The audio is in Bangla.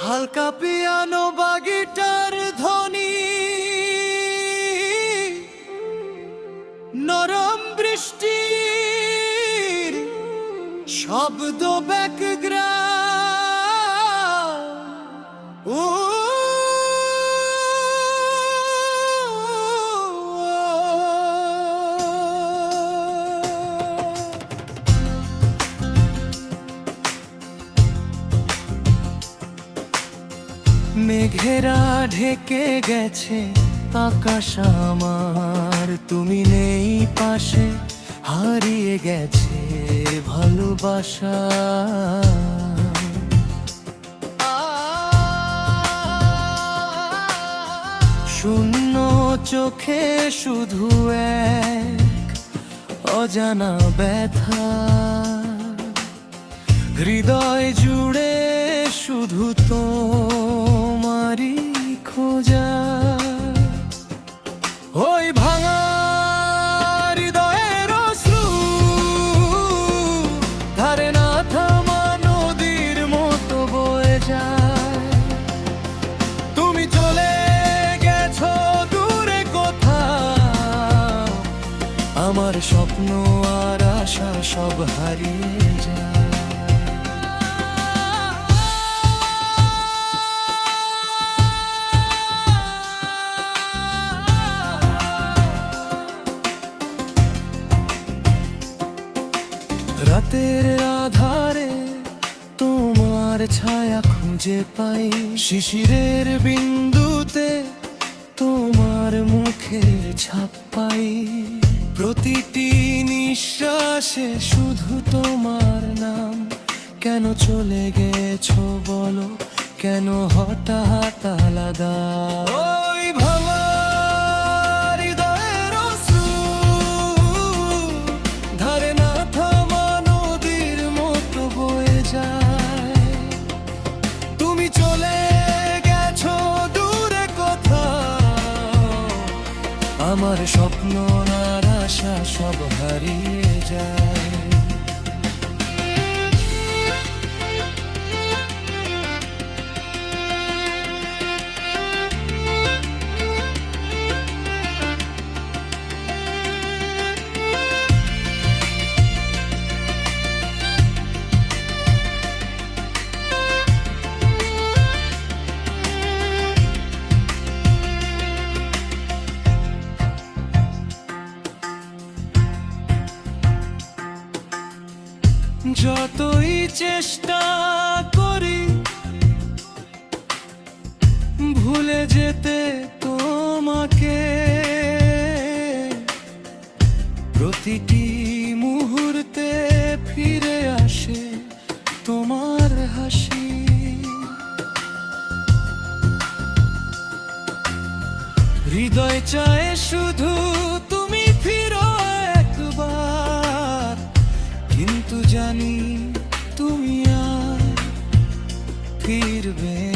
হালকা পিয়ানো বাগিটার ধ্বনি। নরম বৃষ্টি শব্দ ব্যাকগ্রাউন্ড। ও মেঘেরা ঢেকে গেছে, আকাশ আমার তুমি নেই পাশে, হারিয়ে গেছে ভালোবাসা। শূন্য চোখে শুধু এক অজানা ব্যথা। হৃদয় জুড়ে শুধু তোমারই স্বপ্ন আর আশা সব হারিয়ে যায়। রাতের আধারে তোমার ছায়া খুঁজে পাই। শিশিরের বিন্দুতে তোমার মুখের ছাপ পাই। প্রতিটি নিঃশ্বাসে শুধু তোমার নাম। কেন চলে গেছো বলো? কেন হঠাৎ আলাদা? ওই নদীর মতো বয়ে যায়। তুমি চলে আমার স্বপ্ন আশা যতই চেষ্টা করি, ভুলে যেতে তোমাকে। প্রতিটি মুহূর্তে ফিরে আসে তোমার হাসি। হৃদয় চায় শুধু জানি তুমি আর ফিরবে